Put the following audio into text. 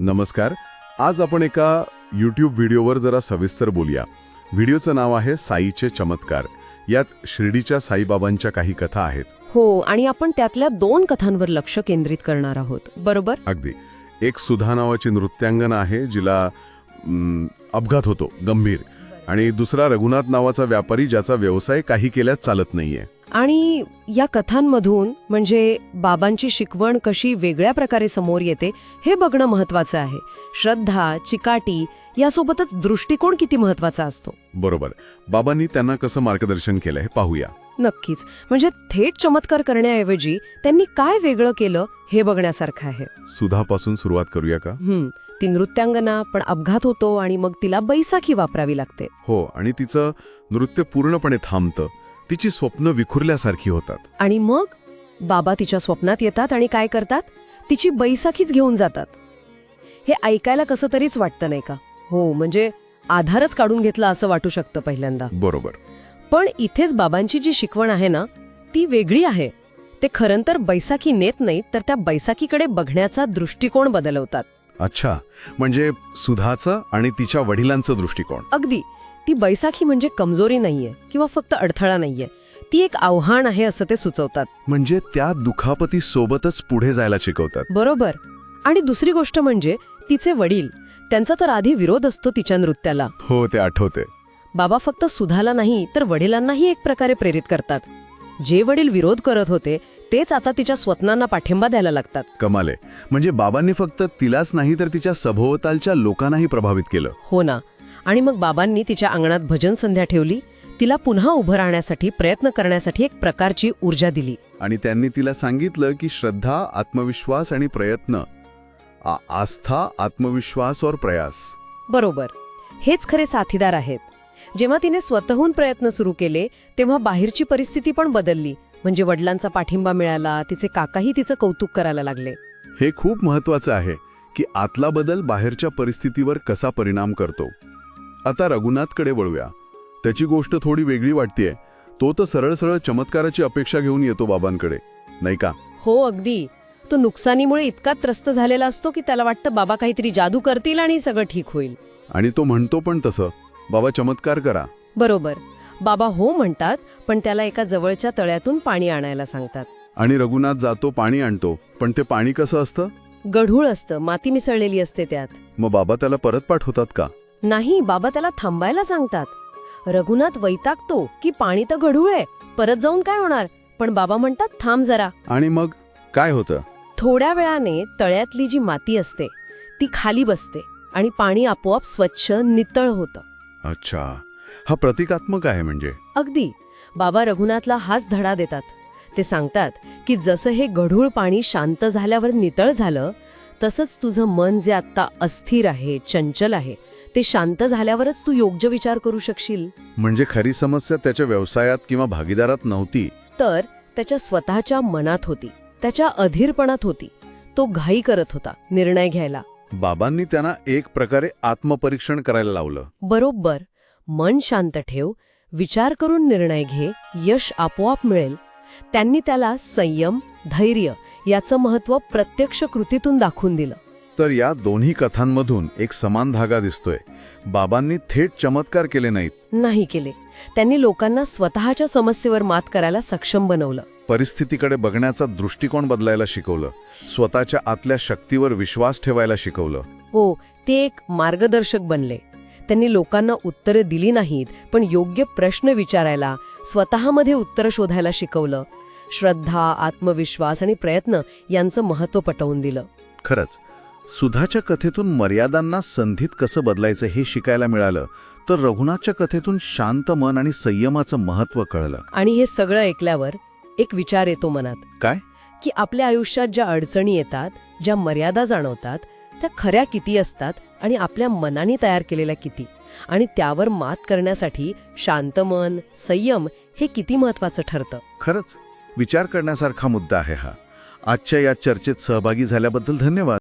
नमस्कार. आज आपण एका यूट्यूब व्हिडिओवर जरा सविस्तर बोलूया. व्हिडिओचं नाव आहे साईचे चमत्कार. यात शिर्डीच्या साईबाबांच्या काही कथा आहेत. हो आणि आपण त्यातल्या दोन कथांवर लक्ष केंद्रित करणार आहोत. बरोबर? अगदी. एक सुधा नावाची नृत्यांगना आहे जिला अपघात होतो गंभीर. आणि दुसरा रघुनाथ नावाचा व्यापारी ज्याचा व्यवसाय काही केल्यास चालत नाहीये. आणि या कथांमधून म्हणजे बाबांची शिकवण कशी वेगळ्या प्रकारे समोर येते हे बघणं महत्वाचं आहे. श्रद्धा चिकाटी यासोबतच दृष्टिकोन किती महत्त्वाचा असतो. बरोबर. बाबांनी त्यांना कसं मार्गदर्शन केलं हे पाहूया. नक्कीच. म्हणजे थेट चमत्कार करण्याऐवजी त्यांनी काय वेगळं केलं हे बघण्यासारखं आहे. सुधापासून सुरुवात करूया का? हं, ती नृत्यांगना पण अपघात होतो आणि मग तिला बैसाखी वापरावी लागते. हो. आणि तिचं नृत्य पूर्णपणे थांबतं. तिची स्वप्न विखुरल्यासारखी होतात. आणि मग बाबा तिच्या स्वप्नात येतात आणि काय करतात? तिची बैसाखीच घेऊन जातात. हे ऐकायला कसं तरीच वाटतं नाही का? हो म्हणजे आधारच काढून घेतला असं वाटू शकतं पहिल्यांदा. बरोबर. पण इथेच बाबांची जी शिकवण आहे ना ती वेगळी आहे. ते खरं तर बैसाखी नेत नाहीत तर त्या बैसाखीकडे बघण्याचा दृष्टिकोन बदलवतात. अच्छा म्हणजे सुधाचं आणि तिच्या वडिलांचं दृष्टिकोन अगदी. ती बैसाखी म्हणजे कमजोरी नाहीये किंवा फक्त अडथळा नाहीये. ती एक आव्हान आहे असं ते सुचवतात. म्हणजे त्या दुखापती सोबतच पुढे जायला शिकवतात. बरोबर. आणि दुसरी गोष्ट म्हणजे तिचे वडील. त्यांचा तर आधी विरोध असतो तिच्या नृत्याला. हो ते आठवते. बाबा फक्त सुधाला नाही तर वडिलांनाही एक प्रकारे प्रेरित करतात. जे वडील विरोध करत होते तेच आता तिच्या स्वप्नांना पाठिंबा द्यायला लागतात. कमाले. म्हणजे बाबांनी फक्त तिलाच नाही तर तिच्या सभोवतालच्या लोकांनाही प्रभावित केलं. हो ना. आणि मग बाबांनी तिच्या अंगणात भजन संध्या ठेवली. तिला पुन्हा उभं राहण्यासाठी प्रयत्न करण्यासाठी एक प्रकारची ऊर्जा दिली. आणि त्यांनी तिला सांगितलं की श्रद्धा आत्मविश्वास आणि प्रयत्न आस्था आत्मविश्वास और प्रयास. बरोबर. हेच खरे साथीदार आहेत. जेव्हा तिने स्वतःहून प्रयत्न सुरू केले तेव्हा बाहेरची परिस्थिती पण बदलली. म्हणजे वडिलांचा पाठिंबा मिळाला तिचे काकाही तिचं कौतुक करायला लागले. हे खूप महत्वाचं आहे की आतला बदल बाहेरच्या परिस्थितीवर कसा परिणाम करतो. आता रघुनाथकडे वळूया. त्याची गोष्ट थोडी वेगळी वाटतेय. तो तर सरळ सरळ चमत्काराची अपेक्षा घेऊन येतो बाबांकडे. नाही का? हो अगदी. तो नुकसानीमुळे इतका त्रस्त झालेला असतो की त्याला वाटतं बाबा काहीतरी जादू करतील आणि सगळं ठीक होईल. आणि तो म्हणतो पण तसं. बाबा चमत्कार करा. बरोबर. बाबा हो म्हणतात पण त्याला एका जवळच्या तळ्यातून पाणी आणायला सांगतात. आणि रघुनाथ जातो पाणी आणतो. पण ते पाणी कसं असतं? गढूळ असतं माती मिसळलेली असते त्यात. मग बाबा त्याला परत पाठवतात का? नाही बाबा त्याला थांबायला सांगतात. रघुनाथ वैतागतो की पाणी तर गढूळ आहे परत जाऊन काय होणार? पण बाबा म्हणतात थांब जरा. आणि मग काय होतं? थोड्या वेळाने तळ्यातली जी माती असते ती खाली बसते आणि पाणी आपोआप स्वच्छ नितळ होतं. अच्छा. हा प्रतिकात्मक आहे म्हणजे? अगदी. बाबा रघुनाथला हाच धडा देतात. ते सांगतात की जसं हे गढूळ पाणी शांत झाल्यावर नितळ झालं तसंच तुझं मन जे आत्ता अस्थिर आहे चंचल आहे ते शांत झाल्यावरच तू योग्य विचार करू शकशील. म्हणजे खरी समस्या त्याच्या व्यवसायात किंवा भागीदारात नव्हती. तर त्याच्या स्वतःच्या मनात होती. त्याच्या अधीरपणात होती. तो घाई करत होता निर्णय घ्यायला. बाबांनी त्यांना एक प्रकारे आत्मपरीक्षण करायला लावलं. बरोबर. मन शांत ठेव. विचार करून निर्णय घे. यश आपोआप मिळेल. त्यांनी त्याला संयम धैर्य याचं महत्त्व प्रत्यक्ष कृतीतून दाखवून दिलं. तर या दोन्ही कथांमधून एक समान धागा दिसतोय. बाबांनी थेट चमत्कार केले नाहीत. नाही केले. त्यांनी लोकांना स्वतःच्या समस्येवर मात करायला सक्षम बनवलं. परिस्थितीकडे बघण्याचा दृष्टिकोन बदलायला शिकवलं. स्वतःच्या आतल्या शक्तीवर विश्वास ठेवायला शिकवलं. हो ते एक मार्गदर्शक बनले. त्यांनी लोकांना उत्तरे दिली नाहीत पण योग्य प्रश्न विचारायला स्वतःमध्ये उत्तरं शोधायला शिकवलं. श्रद्धा आत्मविश्वास आणि प्रयत्न यांचं महत्त्व पटवून दिलं. खरंच सुधाच्या कथेतून मर्यादांना संधीत कसं बदलायचं हे शिकायला मिळालं तर रघुनाथच्या कथेतून शांत मन आणि संयमाचं महत्त्व कळलं. आणि हे सगळं ऐकल्यावर एक विचार येतो मनात. काय? की आपल्या आयुष्यात ज्या अडचणी येतात ज्या मर्यादा जाणवतात त्या खऱ्या किती असतात आणि आपल्या मनाने तयार केलेल्या किती? आणि त्यावर मात करण्यासाठी शांत मन संयम हे किती महत्वाचं ठरतं? खरंच विचार करण्यासारखा मुद्दा आहे हा. आजच्या या चर्चेत सहभागी झाल्याबद्दल धन्यवाद.